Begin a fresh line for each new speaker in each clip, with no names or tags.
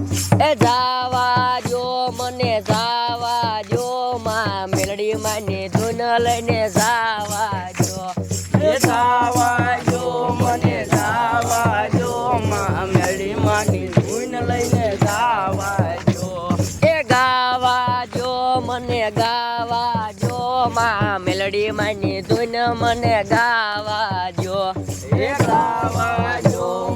એ જાવા જો મને જાવા જો માં મેલડી માની ધૂન લઈને જાવા જો
એ જાવા જો મને જાવા જો માં મેળી માની ધૂન લઈને જાવા જો
એ ગાવા જો મને ગાવા જો માં મેલડી માની ધૂન મને ગાવા જો
એ ગાવા જો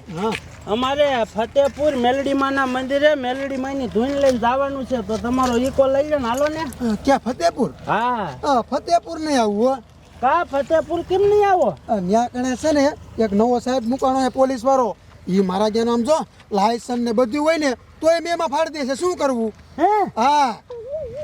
ભાઈ. અમારે ફતેપુર મેલડી માના મંદિરે મેલડી માની ધૂન લઈને જવાનું છે. તો તમારો ઈકો લઈ લો હાલો ને.
ક્યાં ફતેપુર?
હા.
ફતેપુર નહીં આવવું.
કા ફતેપુર કેમ નહીં આવો?
ત્યાં ન્યા કણે છે ને એક નવો સાહેબ મુકાણો પોલીસ વાળો એ મારા જ્યાં આમ જો લાયસન્સ ને બધું હોય ને તો એ મેમાં ફાડી દેશે છે. શું કરવું?
હે?
હા.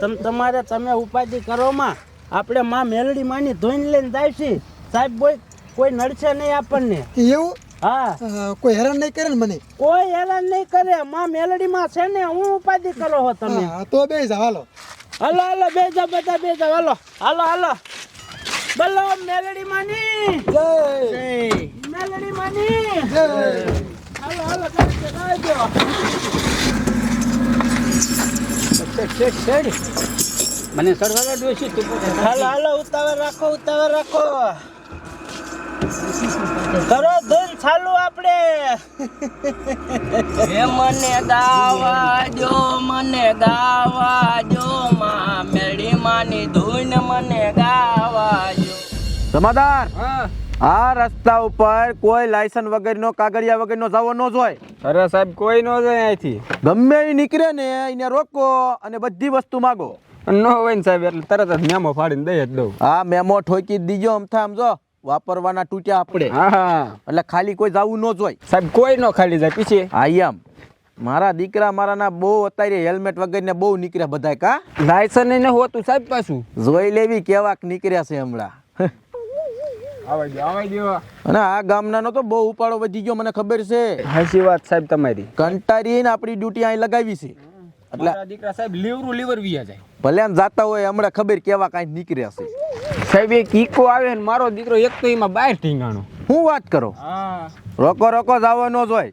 તમ તમારે તમે ઉપાધિ કરો માં. આપણે માં મેલડી માની ધોઈને લઈને જાય છે. સાહેબ બોય કોઈ નડશે નહીં આપણને.
એવું?
હા.
કોઈ હેરાન નહીં કરે ને મને?
કોઈ હેરાન નહીં કરે. માં મેલડી માં છે ને હું ઉપાધિ કરો હો તમે.
હા, તો બે જાવ હાલો.
હાલો હાલો બે જાવ બધા બે જાવ હાલો. હાલો હાલો. બોલો મેલડી માની
જય.
મેલડી માની
જય.
હાલો હાલો ગાડી ચલાવજો.
મને સરવાળા ડોસી તું
હાલો હાલો ઉતાવળ રાખો ઉતાવળ રાખો. કરો ધૂન ચાલુ આપણે.
હે મને ગાવા જો મને ગાવા જો માં મેળી માની ધૂન મને ગાવા જો
જમાદાર આ રસ્તા ઉપર કોઈ લાયસન્સ વગરનો કાગળિયા વગરનો જવો ન જોઈએ.
અરે સાહેબ કોઈ ન જાય અહીંથી.
ગમે એ નીકળે ને એને રોકો અને બધી વસ્તુ માગો.
ન હોય ને સાહેબ એટલે તરત જ મેમો ફાડીને દઈ જ દઉં.
આ મેમો ઠોકી દીજો અમથા આમ જો. વાપરવાના તૂટ્યા આપણે.
હા
એટલે ખાલી કોઈ જવું ન જોઈએ
સાહેબ કોઈ ન ખાલી જાય પીછે?
આઈ મારા દીકરા મારાના બહુ અત્યારે હેલ્મેટ વગરને બહુ નીકળ્યા બધા કા?
લાયસન ને હોતું સાહેબ પાછું?
જોઈ લેવી કેવાક નીકળ્યા છે હમણાં. અને આ ગામનાનો તો બહુ ઉપાડો વધી ગયો મને ખબર છે.
હાચી વાત સાહેબ તમારી.
કંટારીને આપણી ડ્યુટી અહીં લગાવી છે. એટલે
દીકરા સાહેબ લીવરું લીવર વિયા જાય.
ભલે આમ જાતા હોય હમણાં ખબર કેવા કાંઈ નીકળ્યા છે.
સાહેબ એક ઈકો આવે ને મારો દીકરો એક તો એમાં બહાર ઢીંગાણો
હું વાત કરો?
હા.
રોકો રોકો જવા ન જોય.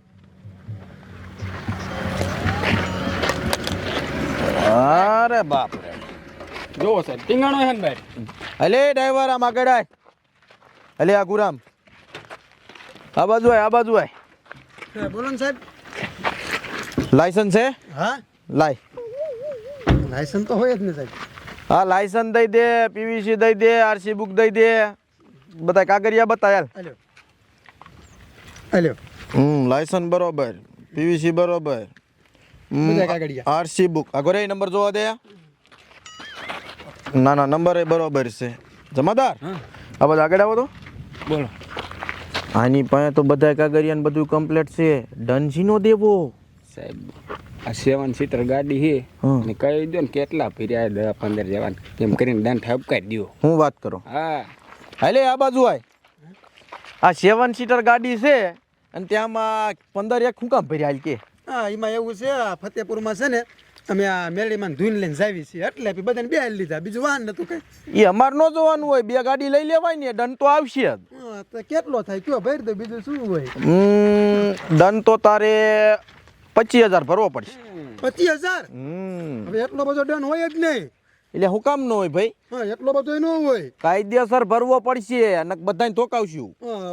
અરે બાપ રે
જોવો સાહેબ ઢીંગાણો હે ને બહાર
અલે ડ્રાઈવર આમ આગળ આય. અલે આ ગુરામ. આ બાજુ આય આ બાજુ આય.
બોલો ને સાહેબ.
લાયસન્સ છે?
હા.
લાય.
લાયસન્સ તો હોય જ ને સાહેબ.
હા લાયસન્સ દઈ દે પીવીસી દઈ દે આરસી બુક દઈ દે. બધા કાગરિયા બતા યાર
હેલો.
હમ લાયસન્સ બરોબર પીવીસી બરોબર. આરસી બુક આ ગોરે નંબર જોવા દે. ના ના નંબર એ બરોબર છે. જમાદાર? આ બધા આગળ આવો તો.
બોલો.
આની પાસે તો બધા કાગરિયા બધું કમ્પ્લીટ છે. ડનસી નો દેવો.
સાહેબ સેવન સીટર ગાડી છે. ને કહી દો ને કેટલા ફેર્યા દસ પંદર જવાન. એમ કરીને દંડ ઠપકાઈ દો
હું વાત કરું?
હા.
હાલે આ બાજુ આય. આ સેવન સીટર ગાડી છે અને ત્યાંમાં પંદર એક શું કામ ભર્યા કે?
હા એમાં એવું છે આ ફતેપુરમાં છે ને અમે આ મેળીમાં ધૂન લઈને જાવી છીએ. એટલે બધાને બે લીધા. બીજું વાહન નતું કઈ.
એ અમાર ન જોવાનું હોય બે ગાડી લઈ લેવાય ને દંડ તો આવશે જ.
હા, તો કેટલો થાય? કયો ભરી દો બીજું શું હોય?
દંડ તો તારે પચીસ હજાર ભરવો પડશે.
પચીસ હજાર. હવે એટલો બધો ડન હોય જ નહીં.
એટલે હું કામ ન હોય ભાઈ?
એટલો બધો ન હોય.
કાયદેસર ભરવો પડશે અને બધાને ધોકાવશું.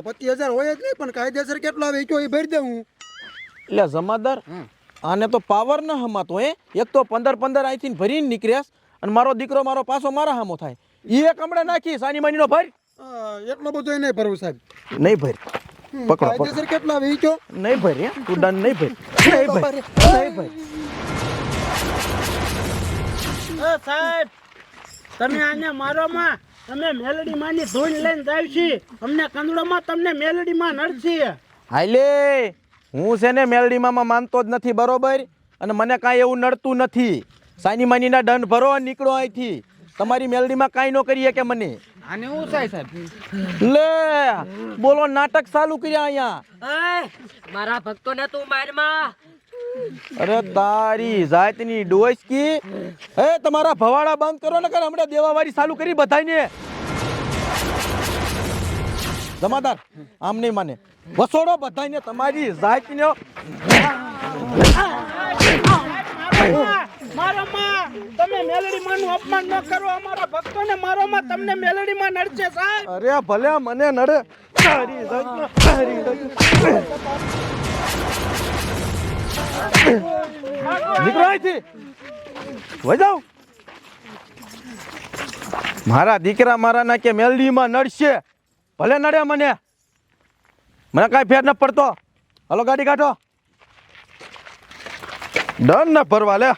પચીસ હજાર હોય જ નહીં પણ કાયદેસર કેટલો આવે એ ભરી દઉં
એટલે જમાદાર આને તો પાવર ન હમાતો હે? એક તો પંદર પંદર અહીંથી ભરીને નીકળ્યાસ અને મારો દીકરો મારો પાછો મારા હામો થાય. એ હમણાં નાખી સાની માનીનો ભર.
એટલો બધો નહીં ભરવું સાહેબ.
નહીં ભર. પકડો, પકડો.
કેટલો કયો
નહીં ભરી હે. તું દંડ નહીં ભરી. નહીં ભરી નહીં ભરી.
એ સાહેબ તમે આને મારો માં તમે મેલડી માની ધૂન લઈને જાય છે. અમને કંદડોમાં તમને મેલડી માં નડશે.
હાલે હું છે ને મેલડીમાં માનતો જ નથી બરોબર? અને મને કાંઈ એવું નડતું નથી. સાની માનીના દંડ ભરો નીકળો અહીંથી. તમારી મેલડીમાં કાંઈ ન કરીએ કે મને?
આને હું થાય સાહેબ
લે બોલો નાટક ચાલુ કર્યા અહીંયા
મારા ભક્તોને તું મારમાં
અરે તારી જાતની ડોસકી એ તમારા ભવાડા બંધ કરો ને કર હમણાં દેવાવાળી ચાલુ કરી બધાયને જમાદાર આમ નહીં માને વસોડો બધાયને તમારી જાતને
મારો તમે મેલડી નું અપમાન ન કરો, અમારા ભક્તોને મારો માં તમને મેલડી માં નડશે સાહેબ.
અરે ભલે મને નડે. તારી જાતને તારી. નીકળો અહીંથી. વઈ જાઓ. મારા દીકરા મારા ના કે મેલડીમાં નડશે. ભલે નડે મને. મને કાંઈ ફેર ન પડતો. હાલો, ગાડી કાઢો. ડર ના ભરવા લે.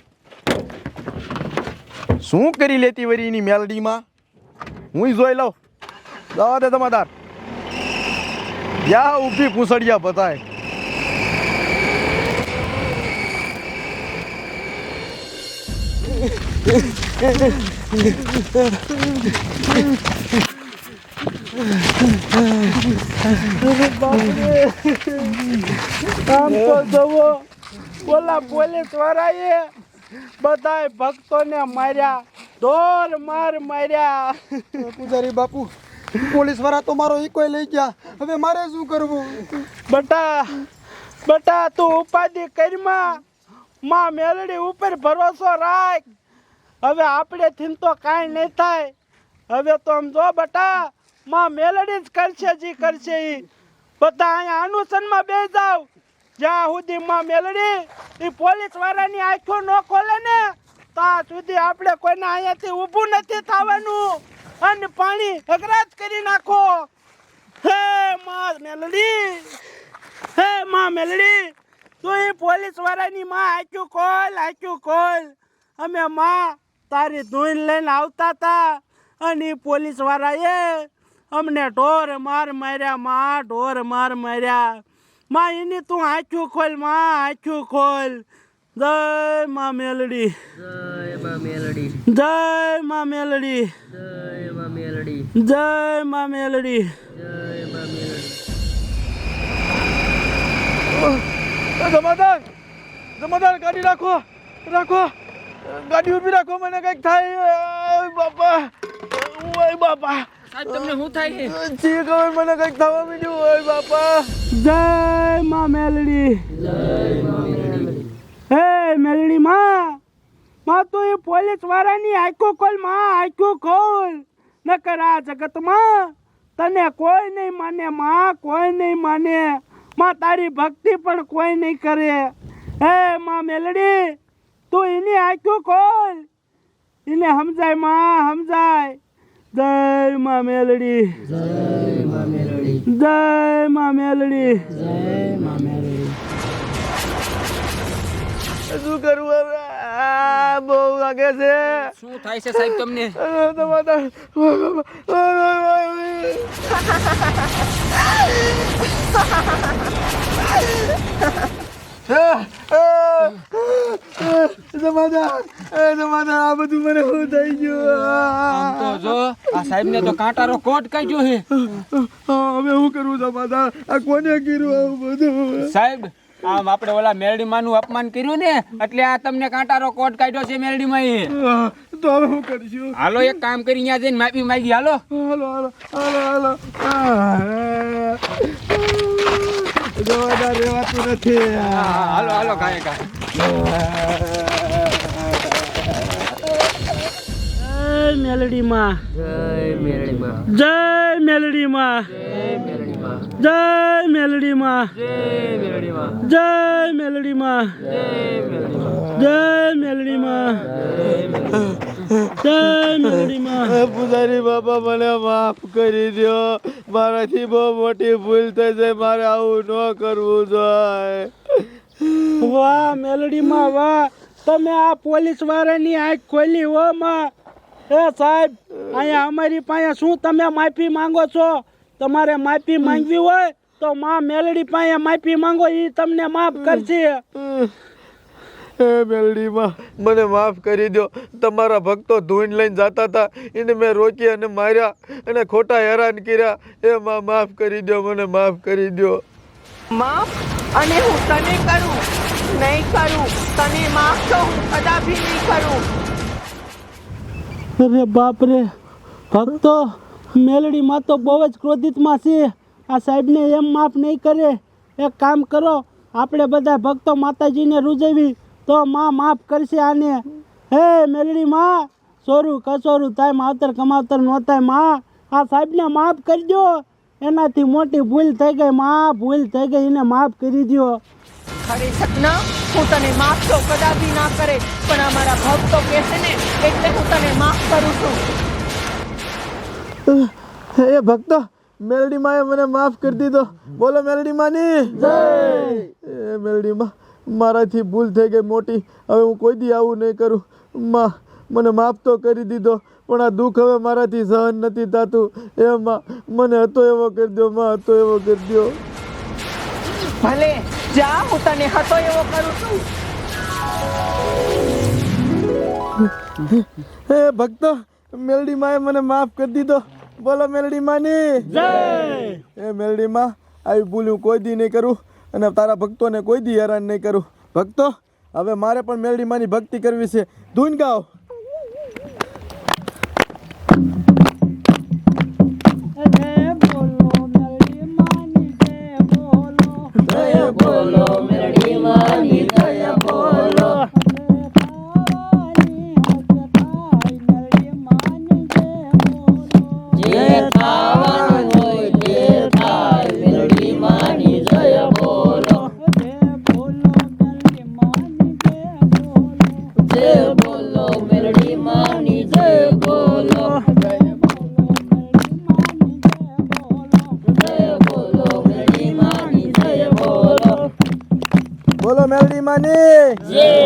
શું કરી લેતી વરી એની મેલડીમાં? હું જોઈ લઉં. જવા દે તમાદાર જ્યાં ઊભી પૂંસડિયા બતાય
આમ તો જવો ઓલા પોલીસ વાળાએ બધાય ભક્તોને માર્યા ઢોર માર માર્યા.
પૂજારી બાપુ પોલીસવાળા તો મારો ઈકો લઈ ગયા. હવે મારે શું કરવું?
બટા બટા તું ઉપાધિ કરમાં માં મેલડી ઉપર ભરોસો રાખ. હવે આપણે થીન તો કાંઈ નહીં થાય. હવે તો આમ જો બટા માં મેલડી જ કરશે જી કરશે ઈ. બધા અહીંયા અનુસનમાં બે જાવ જ્યાં સુધી માં મેલડી એ પોલીસ વાળાની આંખો ન ખોલે ને, ત્યાં સુધી આપણે કોઈને અહીંયાથી ઊભું નથી થવાનું. અને પાણી અગરાજ કરી નાખો. હે માં મેલડી, હે માં મેલડી, તું એ પોલીસ વાળાની માં આંખ્યું ખોલ આંખ્યું ખોલ. અમે માં તારી ધૂન લઈને આવતા હતા અને એ પોલીસ વાળાએ અમને ઢોર માર માર્યા, માં ઢોર માર માર્યા. માં એની તું આંખ્યું ખોલમાં આંખ્યું ખોલ. જય માં મેલડી.
જય માં મેલડી.
જય માં મેલડી.
જય માં મેલડી.
જય માં મેલડી.
જય માં મેલડી.
જમાદાર જમાદાર ગાડી રાખો રાખો. ગાડી ઊભી રાખો મને કંઈક થાય. બાપા ઓય બાપા.
સાહેબ તમને શું થાય છે?
જી ખબર મને કંઈક થવા માંડ્યું હોય બાપા.
જય માં મેલડી. હે મેલડી માં. માં તો એ પોલીસ વાળાની આંખો ખોલમાં આંખો ખોલ. નકર આ જગતમાં તને કોઈ નહીં માને માં કોઈ નહીં માને. માં તારી ભક્તિ પણ કોઈ નહીં કરે. હે માં મેલડી તું એની આંખો ખોલ. એને સમજાયમાં સમજાય. જય મા મેલડી. જય મા મેલડી.
શું કરવું હવે? બહુ લાગે છે.
શું થાય છે સાહેબ તમને?
અરે આ બધું મને શું ગયું
જો આ સાહેબ તો કાંટારો કોટ કાઢ્યો હે
હવે હું કરું જમાદાર આ કોને કર્યું બધું
સાહેબ આમ આપણે ઓલા મેલડી નું અપમાન કર્યું ને, એટલે આ તમને કાંટારો કોટ કાઢ્યો છે મેલડી માં એ.
તો હું કરીશું
હાલો, એક કામ કરી અહીંયા જઈને માફી માંગી, હાલો.
હાલો હાલો હાલો હાલો. જવાદાર રહેવાતું નથી.
હાલો હાલો કાંઈ કાંઈ.
જય મેલડી માં
જય મેલડી માં
જય મેલડી માં જય મેલડી માં
જય મેલડી માં
જય મેલડી માં જય મેલડી માં
પૂજારી બાપા મને માફ કરી દો મારાથી બહુ મોટી ભૂલ થઈ છે મારે આવું ન કરવું જોઈએ.
વાહ મેલડી માં વાહ. તમે આ પોલીસ વાળાની આંખ ખોલી હો માં. એ સાહેબ અહીંયા અમારી પાસે શું તમે માફી માંગો છો? તમારે માફી માંગવી હોય તો માં મેલડી પાસે માફી માંગો એ તમને માફ કરશે.
હે મેલડીમાં મને માફ કરી દો તમારા ભક્તો ધૂન લઈને જતા હતા. એને મેં રોકી અને માર્યા અને ખોટા હેરાન કર્યા. એ માં માફ કરી દો મને માફ કરી દો
માફ અને હું તને કરું. નહીં કરું. તને માફ તો હું કદાપી નહીં કરું.
અરે બાપ રે ભક્તો મેલડીમાં તો બહુ જ ક્રોધિતમાં છે. આ સાહેબને એમ માફ નહીં કરે. એક કામ કરો આપણે બધા ભક્તો માતાજીને રૂજવી તો માં માફ કરશે આને. હે મેલડી માં સોરું કસોરું થાય માવતર કમાવતર નો થાયમાં. આ સાહેબને માફ કરજો. એનાથી મોટી ભૂલ થઈ ગઈ માં. ભૂલ થઈ ગઈ એને માફ કરી દો
ખરી સપના? હું તને માફ તો કદાપી ના કરે પણ અમારા ભક્તો કહેશે ને એટલે હું તને માફ કરું છું.
એ ભક્તો મેલડી માએ મને માફ કરી દીધો. બોલો મેલડી માની. એ મેલડી માં મારાથી ભૂલ થઈ ગઈ મોટી. હવે હું કોઈ દી આવું નહીં કરું. માં મને માફ તો કરી દીધો પણ આ દુઃખ હવે મારાથી સહન નથી થતું. એ માં મને હતો એવો કરી દો માં હતો એવો કરી દો
ભલે જા હું તને હતો એવો કરું છું.
હે ભક્તો મેલડી માએ મને માફ કરી દીધો. બોલો મેલડી માની. એ મેલડી માં આવી ભૂલ હું કોઈ દી નહીં કરું. અને તારા ભક્તોને કોઈ દી હેરાન નહીં કરું. ભક્તો, હવે મારે પણ મેલડી ભક્તિ કરવી છે. ધૂન ગાઓ.
Yeah.